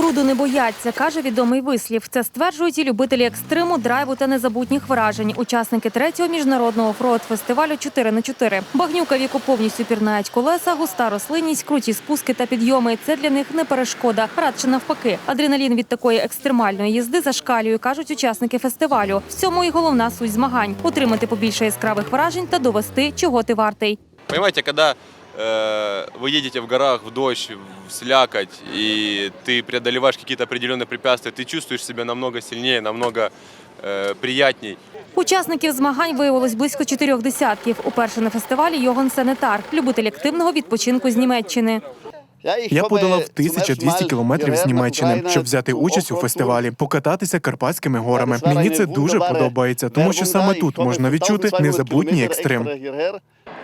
Бруду не бояться, каже відомий вислів. Це стверджують і любителі екстриму, драйву та незабутніх вражень. Учасники третього міжнародного фестивалю 4 на 4 Багнюка, в яку повністю пірнають колеса, густа рослинність, круті спуски та підйоми. Це для них не перешкода, радше навпаки. Адреналін від такої екстремальної їзди зашкалює, кажуть учасники фестивалю. В цьому і головна суть змагань отримати побільше яскравих вражень та довести, чого ти вартий. Понимаете, когда вы едете в горах, в дождь, в слякоть, и ты преодолеваешь какие-то определенные препятствия, ты чувствуешь себя намного сильнее, намного э, приятней. Учасників змагань виявилось близько чотирьох десятків. Уперше на фестивалі Йоган Сенетар, любитель активного відпочинку з Німеччини. Я подолав 1200 кілометрів з Німеччини, щоб взяти участь у фестивалі, покататися Карпатськими горами. Мені це дуже подобається, тому що саме тут можна відчути незабутній екстрим.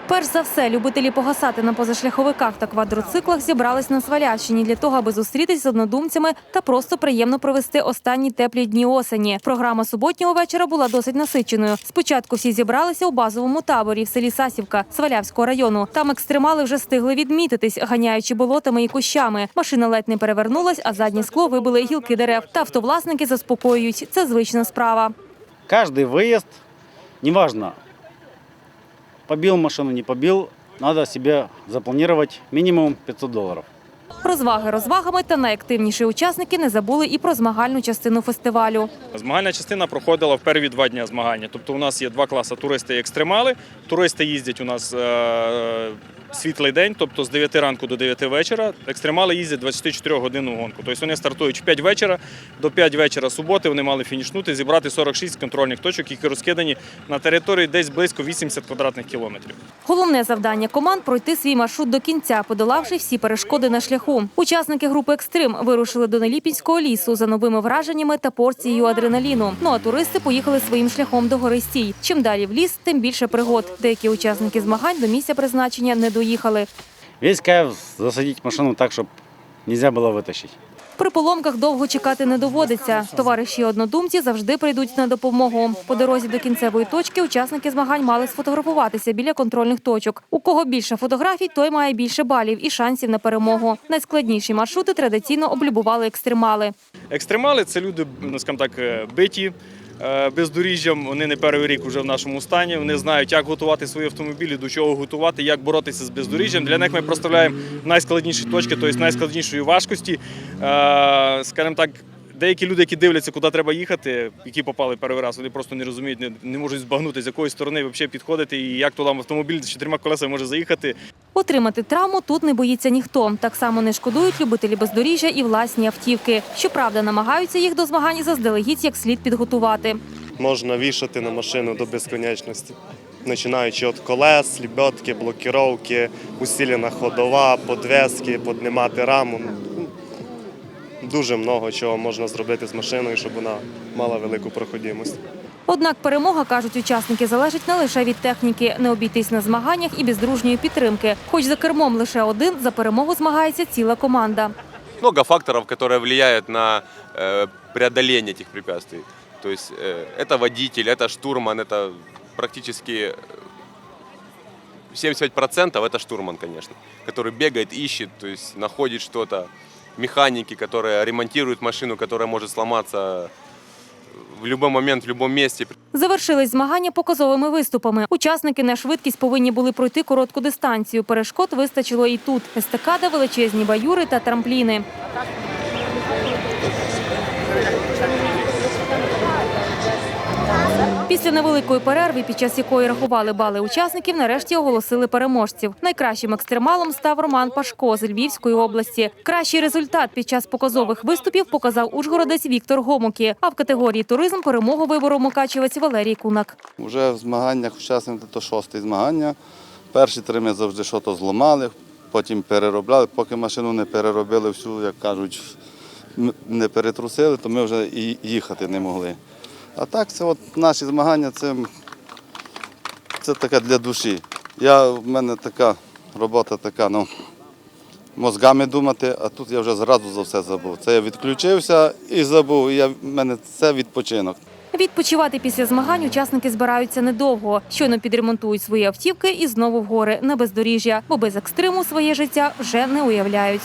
Перш за все, любителі погасати на позашляховиках та квадроциклах зібрались на Свалявщині для того, аби зустрітись з однодумцями та просто приємно провести останні теплі дні осені. Програма суботнього вечора була досить насиченою. Спочатку всі зібралися у базовому таборі в селі Сасівка Свалявського району. Там екстремали вже встигли відмітитись, ганяючи болотами і кущами. Машина ледь не перевернулась, а заднє скло вибили гілки дерев. Та автовласники заспокоюють. Це звична справа. Каждый выезд, неважно, побил машину, не побил, надо себе запланировать минимум 500 долларов. Розваги розвагами та найактивніші учасники не забули і про змагальну частину фестивалю. Змагальна частина проходила в перві два дні змагання. Тобто у нас є два класи туристи і екстремали. Туристи їздять у нас е, світлий день, тобто з 9 ранку до 9 вечора. Екстремали їздять 24 годинну гонку. Тобто вони стартують в 5 вечора, до 5 вечора суботи вони мали фінішнути, зібрати 46 контрольних точок, які розкидані на території десь близько 80 квадратних кілометрів. Головне завдання команд пройти свій маршрут до кінця, подолавши всі перешкоди на шляху. Учасники групи Екстрим вирушили до Неліпінського лісу за новими враженнями та порцією адреналіну. Ну а туристи поїхали своїм шляхом до гори Стій. Чим далі в ліс, тим більше пригод. Деякі учасники змагань до місця призначення не доїхали Весь кайф засадить машину так, чтобы нельзя было вытащить. При поломках довго чекати не доводиться. Товариші однодумці завжди прийдуть на допомогу. По дорозі до кінцевої точки учасники змагань мали сфотографуватися біля контрольних точок. У кого більше фотографій, той має більше балів і шансів на перемогу. Найскладніші маршрути традиційно облюбували екстремали. Екстремали це люди, ну, скажімо так, е, биті. е, Бездоріжжям вони не перший рік вже в нашому стані. Вони знають, як готувати свої автомобілі, до чого готувати, як боротися з бездоріжжям. Для них ми проставляємо найскладніші точки, тобто найскладнішої важкості. Е, Скажімо так, деякі люди, які дивляться, куди треба їхати, які попали перший раз, вони просто не розуміють, не, не можуть збагнути, з якої сторони взагалі підходити і як туди автомобіль з чотирма колесами може заїхати. Отримати травму тут не боїться ніхто. Так само не шкодують любителі бездоріжжя і власні автівки. Щоправда, намагаються їх до змагань заздалегідь як слід підготувати. можна вішати на машину до безконечності. Починаючи від колес, лебедки, блокіровки, усилена ходова, подвески, піднімати раму Ну, Дуже много чого можна зробити з машиною, щоб вона мала велику проходимость. Однак перемога, кажуть учасники, залежить не лише від техніки, не обійтись на змаганнях і без дружньої підтримки. Хоч за кермом лише один, за перемогу змагається ціла команда. Много факторов, которые влияют на э, преодоление этих препятствий. То есть э, это водитель, это штурман, это практически э, 75% это штурман, конечно, который бегает, ищет, то есть находит что-то. Механики, которые ремонтируют машину, которая может сломаться в любой момент, в любом месте. Завершились змагання показовими виступами. Учасники на швидкість повинні були пройти коротку дистанцію. Перешкод вистачило і тут. Естакада, величезні баюри та трампліни. Після невеликої перерви, під час якої рахували бали учасників, нарешті оголосили переможців. Найкращим екстремалом став Роман Пашко з Львівської області. Кращий результат під час показових виступів показав ужгородець Віктор Гомокі. А в категорії туризм перемогу виборов мукачевець Валерій Кунак. Вже в змаганнях учасники то шосте змагання. Перші три ми завжди щось зламали, потім переробляли. Поки машину не переробили всю, як кажуть, не перетрусили, то ми вже і їхати не могли. А так, це от наші змагання це, це таке для душі. Я, в мене така робота така, ну, мозгами думати, а тут я вже зразу за все забув. Це я відключився і забув. І я, в мене це відпочинок. Відпочивати після змагань учасники збираються недовго. Щойно підремонтують свої автівки і знову в гори на бездоріжжя, бо без екстриму своє життя вже не уявляють.